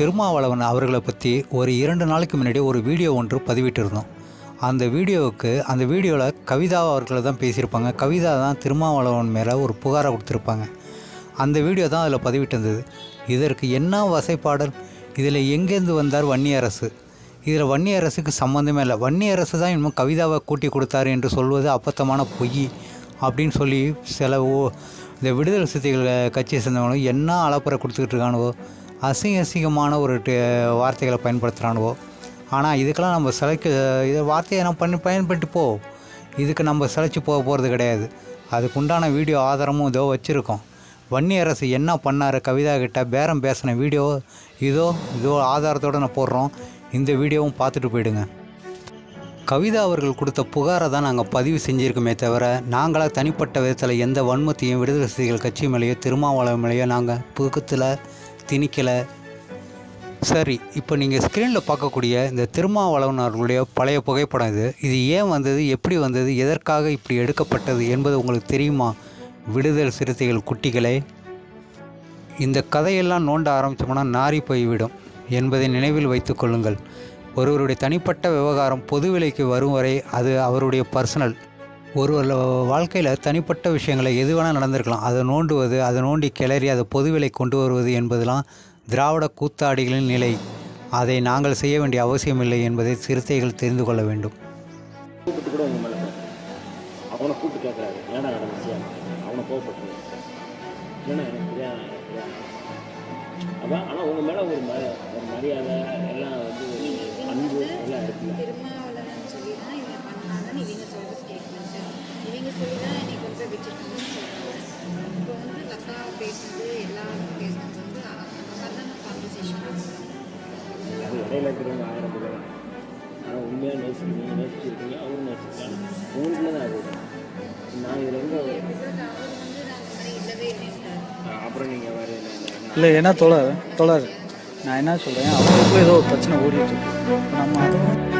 திருமாவளவன் அவர்களை பற்றி ஒரு இரண்டு நாளைக்கு முன்னாடி ஒரு வீடியோ ஒன்று பதிவிட்டிருந்தோம். அந்த வீடியோவுக்கு அந்த வீடியோவில் கவிதா அவர்களை தான் பேசியிருப்பாங்க. கவிதா தான் திருமாவளவன் மேலே ஒரு புகாரை கொடுத்துருப்பாங்க. அந்த வீடியோ தான் அதில் பதிவிட்டிருந்தது. இதற்கு என்ன வசைப்பாடல்? இதில் எங்கேருந்து வந்தார் வன்னியரசு? இதில் வன்னியரசுக்கு சம்மந்தமே இல்லை. வன்னியரசு தான் இன்னும் கவிதாவை கூட்டி கொடுத்தாரு என்று சொல்வது அப்பத்தமான பொய் அப்படின்னு சொல்லி சில ஓ இந்த விடுதலை சிறுத்தைகள் கட்சியை சேர்ந்தவங்களும் என்ன அலப்பறை கொடுத்துக்கிட்டு இருக்கானுவோ? அசிங்க அசிங்கமான ஒரு வார்த்தைகளை பயன்படுத்துகிறானுவோ ஆனால் இதுக்கெல்லாம் நம்ம சிலைக்கு இதை வார்த்தையை நம்ம பண்ணி பயன்படுத்தி போ. இதுக்கு நம்ம சிலைச்சி போக போகிறது கிடையாது. அதுக்கு உண்டான வீடியோ ஆதாரமும் இதோ வச்சுருக்கோம். வன்னியரசு என்ன பண்ணார்? கவிதா கிட்ட பேரம் பேசின வீடியோ இதோ இதோ ஆதாரத்தோடு நான் போடுறோம். இந்த வீடியோவும் பார்த்துட்டு போயிடுங்க. கவிதா அவர்கள் கொடுத்த புகாரை தான் நாங்கள் பதிவு செஞ்சுருக்கோமே தவிர நாங்களாக தனிப்பட்ட விதத்தில் எந்த வன்மத்தையும் விடுதலை சிறுத்தைகள் கட்சி மேலேயோ திருமாவளவன் மேலேயோ நாங்கள் புக்கத்தில் திணிக்கலை. சரி இப்போ நீங்கள் ஸ்க்ரீனில் பார்க்கக்கூடிய இந்த திருமாவளவன் அவர்களுடைய பழைய புகைப்படம் இது இது ஏன் வந்தது எப்படி வந்தது எதற்காக இப்படி எடுக்கப்பட்டது என்பது உங்களுக்கு தெரியுமா? விடுதல் சிறுத்தைகள் குட்டிகளே. இந்த கதையெல்லாம் நோண்ட ஆரம்பித்தோம்னா நாரி போய்விடும் என்பதை நினைவில் வைத்து கொள்ளுங்கள். ஒருவருடைய தனிப்பட்ட விவகாரம் பொது விலைக்கு வரும் வரை அது அவருடைய பர்சனல் ஒரு வாழ்க்கையில் தனிப்பட்ட விஷயங்களை எது வேணால் நடந்திருக்கலாம். அதை நோண்டுவது அதை நோண்டி கிளறி அதை பொதுவிலை கொண்டு வருவது என்பதெல்லாம் திராவிட கூத்தாடிகளின் நிலை. அதை நாங்கள் செய்ய வேண்டிய அவசியமில்லை என்பதை சிறுத்தைகள் தெரிந்து கொள்ள வேண்டும். அவனை கூப்பிட்டு கேட்குறாரு ஏன்டா நடந்துச்சு அவனை கோவப்பட்டு ஏன்னா எனக்கு தெரியாது அதான் ஆனால் உங்கள் மேலே ஒரு ம ஒரு மரியாதை எல்லாம் வந்து அன்பு எல்லாம் இருக்குது திருமாவளவன் சொல்லி தான் இவங்க பண்ணாங்கன்னு இவங்க சொல்கிற ஸ்டேட்மெண்ட்டு இவங்க சொல்லி தான் என்னை கொண்டு போய் வச்சுருக்காங்கன்னு சொல்கிறாங்க இப்போ வந்து லதா பேசுனது எல்லாரும் பேசுனது வந்து அந்த மாதிரி தான் கான்வர்சேஷன் அது இடையில இருக்கிறவங்க ஆயிரம் பேர். ஆனால் உண்மையாக நேசிக்கிறீங்க நேசிச்சிருக்கீங்க அவரும் நேசிச்சாங்க உங்களுக்குள்ள தான் அது. நான் இதில் எங்கே அப்புறம் நீங்கள் வேறு இல்லை என்ன தொடர் தொடர் நான் என்ன சொல்கிறேன் அவங்களுக்குள்ள ஏதோ ஒரு பிரச்சனை ஓடிட்டு இருக்கு. நம்ம அதுவும்